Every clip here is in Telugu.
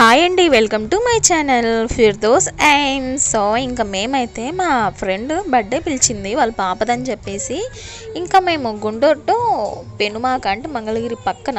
హాయ్ అండి welcome to my channel Firdous and so ఇంకా మేమైతే మా ఫ్రెండ్ బర్త్డే పిలిచింది వాళ్ళ పాపదని చెప్పేసి. ఇంకా మేము గుంటూరు టు పెనుమాక అంటే మంగళగిరి పక్కన.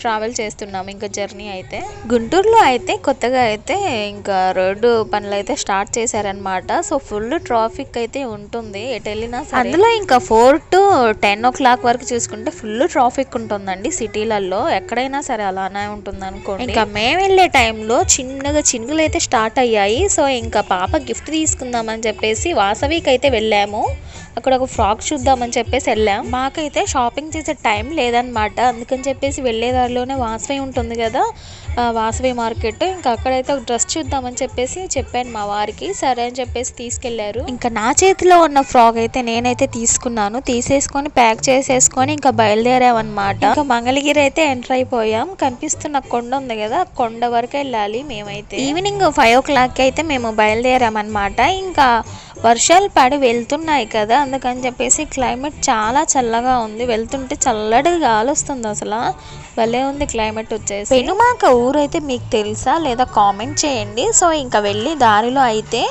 ట్రావెల్ చేస్తున్నాము ఇంకా జర్నీ అయితే. గుంటూరులో అయితే కొత్తగా అయితే ఇంకా రోడ్డు పనులు అయితే స్టార్ట్ చేశారనమాట సో ఫుల్ ట్రాఫిక్ అయితే ఉంటుంది. ఎటు వెళ్ళినా. అందులో ఇంకా four to ten o'clock వరకు చూసుకుంటే ఫుల్ ట్రాఫిక్ ఉంటుందండి సిటీలలో ఎక్కడైనా సరే అలానే ఉంటుంది అనుకోండి. ఇంకా మేము వెళ్ళే టైంలో చిన్నగా చినుకులు అయితే స్టార్ట్ అయ్యాయి. సో ఇంకా పాప గిఫ్ట్ తీసుకుందామని చెప్పేసి వాసవికి అయితే వెళ్ళాము. అక్కడ ఒక ఫ్రాక్ చూద్దామని చెప్పేసి వెళ్ళాం. మాకైతే షాపింగ్ చేసే టైం లేదనమాట అందుకని చెప్పేసి వెళ్ళే దారిలోనే వాసవి ఉంటుంది కదా వాసవి మార్కెట్. ఇంకా అక్కడైతే ఒక డ్రెస్ చూద్దామని చెప్పేసి చెప్పాను మా వారికి. సరే అని చెప్పేసి తీసుకెళ్ళారు. ఇంకా నా చేతిలో ఉన్న ఫ్రాక్ అయితే నేనైతే తీసుకున్నాను. తీసేసుకొని ప్యాక్ చేసేసుకొని ఇంకా బయలుదేరామన్నమాట. ఇంకా మంగళగిరి అయితే ఎంటర్ అయిపోయాం. కనిపిస్తున్న కొండ ఉంది కదా ఆ కొండ వరకు వెళ్ళాలి మేమైతే. ఈవినింగ్ ఫైవ్ ఓ క్లాక్ అయితే మేము బయలుదేరామన్నమాట. ఇంకా వర్షాలు పడి వెళ్తున్నాయి కదా అందుకని చెప్పేసి క్లైమేట్ చాలా చల్లగా ఉంది. వెళ్తుంటే చల్లటి గాలి వస్తుంది అసలు. భలే ఉంది క్లైమేట్ వచ్చేసి. పెనుమాక ఊరైతే మీకు తెలుసా లేదా కామెంట్ చేయండి. సో ఇంకా వెళ్ళి దారిలో అయితే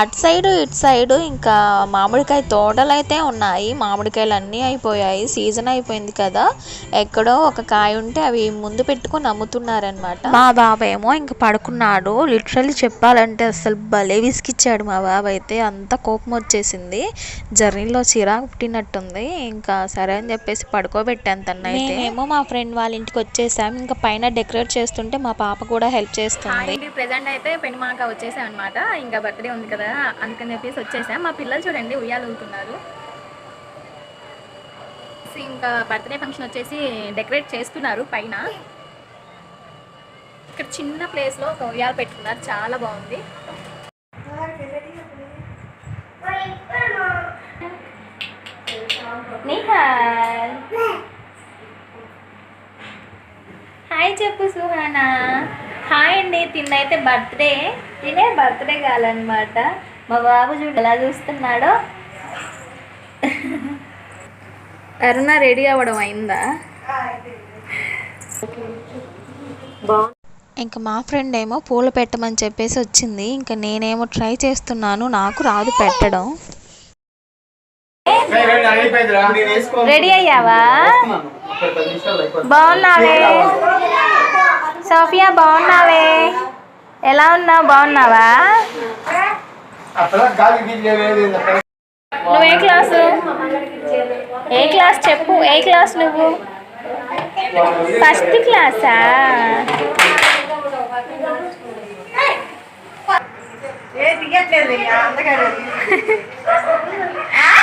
అటు సైడ్ ఇటు సైడ్ ఇంకా మామిడికాయ తోటలు అయితే ఉన్నాయి. మామిడికాయలు అన్నీ అయిపోయాయి. సీజన్ అయిపోయింది కదా. ఎక్కడో ఒక కాయ ఉంటే అవి ముందు పెట్టుకొని అమ్ముతున్నారనమాట మా బాబా ఏమో ఇంకా పడుకున్నాడు. లిటరల్లీ చెప్పాలంటే అసలు భలే విసిగిచ్చాడు మా బాబా అయితే అంత కోపం వచ్చేసింది జర్నీలో చిరాకు పుట్టినట్టుంది. ఇంకా సరే అని చెప్పేసి పడుకోబెట్టాను తన అయితే ఏమో మా ఫ్రెండ్ వాళ్ళ ఇంటికి వచ్చేసాం. ఇంకా పైన డెకరేట్ చేస్తుంటే మా పాప కూడా హెల్ప్ చేస్తుంది. ఇంటి ప్రెజెంట్ అయితే పెనుమాక వచ్చేసాం అనమాట ఇంకా బర్త్డే ఉంది కదా అందుకని చెప్పేసి వచ్చేసాం. మా పిల్లలు చూడండి ఉయ్యాలు ఊగుతున్నారు. సో ఇంకా బర్త్డే ఫంక్షన్ వచ్చేసి డెకరేట్ చేస్తున్నారు పైన. ఇక్కడ చిన్న ప్లేస్లో ఒక ఉయ్యాలు పెట్టుకున్నారు. చాలా బాగుంది. నిహాల్ హాయ్ చెప్పు సుహానా. హాయ్ అండి తిన్నైతే బర్త్డే తినే బర్త్డే కావాలన్నమాట మా బాబు చూడు ఎలా చూస్తున్నాడో. అరుణ రెడీ అవ్వడం అయిందా? ఇంకా మా ఫ్రెండ్ ఏమో పూలు పెట్టమని చెప్పేసి వచ్చింది. ఇంకా నేనేమో ట్రై చేస్తున్నాను నాకు రాదు పెట్టడం. రెడీ అయ్యావా? బాగున్నావే? సోఫియా బాగున్నావే? ఎలా ఉన్నావు? బాగున్నావా? నువ్వు ఏ క్లాసు? ఏ క్లాస్ చెప్పు? ఏ క్లాస్ నువ్వు? ఫస్ట్ క్లాసా? అయ్యా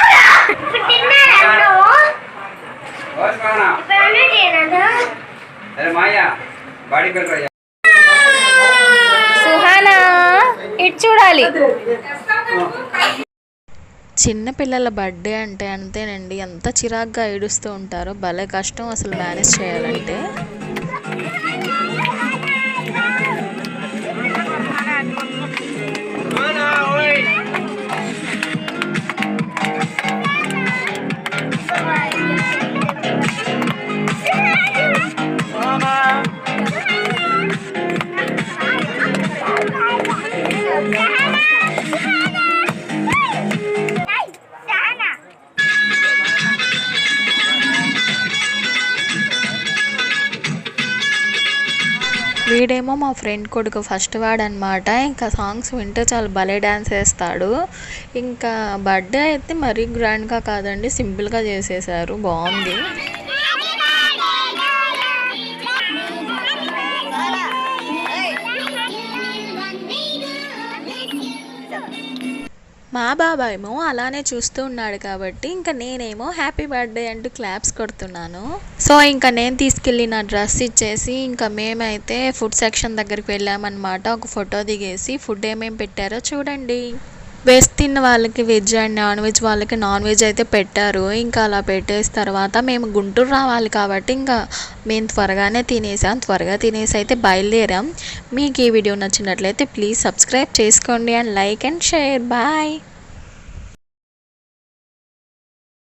సుహానా ఇటు చూడాలి. చిన్న పిల్లల బర్త్డే అంటే అంతేనండి. ఎంత చిరాగ్గా ఏడుస్తూ ఉంటారో భలే కష్టం అసలు మేనేజ్ చేయాలంటే. వీడేమో మా ఫ్రెండ్ కొడుకు ఫస్ట్ వాడు అనమాట ఇంకా సాంగ్స్ వింటే చాలా భలే డ్యాన్స్ వేస్తాడు. ఇంకా బర్త్డే అయితే మరీ గ్రాండ్గా కాదండి సింపుల్గా చేసేసారు. బాగుంది. మా బాబాయ్ ఏమో అలానే చూస్తూ ఉన్నాడు కాబట్టి ఇంకా నేనేమో హ్యాపీ బర్త్డే అంటూ క్లాప్స్ కొడుతున్నాను. సో ఇంకా నేను తీసుకెళ్ళి నా డ్రెస్ ఇచ్చేసి ఇంకా మేమైతే ఫుడ్ సెక్షన్ దగ్గరికి వెళ్ళామన్నమాట. ఒక ఫోటో దిగేసి ఫుడ్ ఏమేమి పెట్టారో చూడండి. వెజ్ తిన్న వాళ్ళకి వెజ్ అండ్ నాన్ వెజ్ వాళ్ళకి నాన్ వెజ్ అయితే పెట్టారు. ఇంకా అలా పెట్టేసిన తర్వాత మేము గుంటూరు రావాలి కాబట్టి ఇంకా మేము త్వరగానే తినేసాం. త్వరగా తినేసి అయితే బయలుదేరాం. మీకు ఈ వీడియో నచ్చినట్లయితే ప్లీజ్ సబ్స్క్రైబ్ చేసుకోండి and like and share. Bye.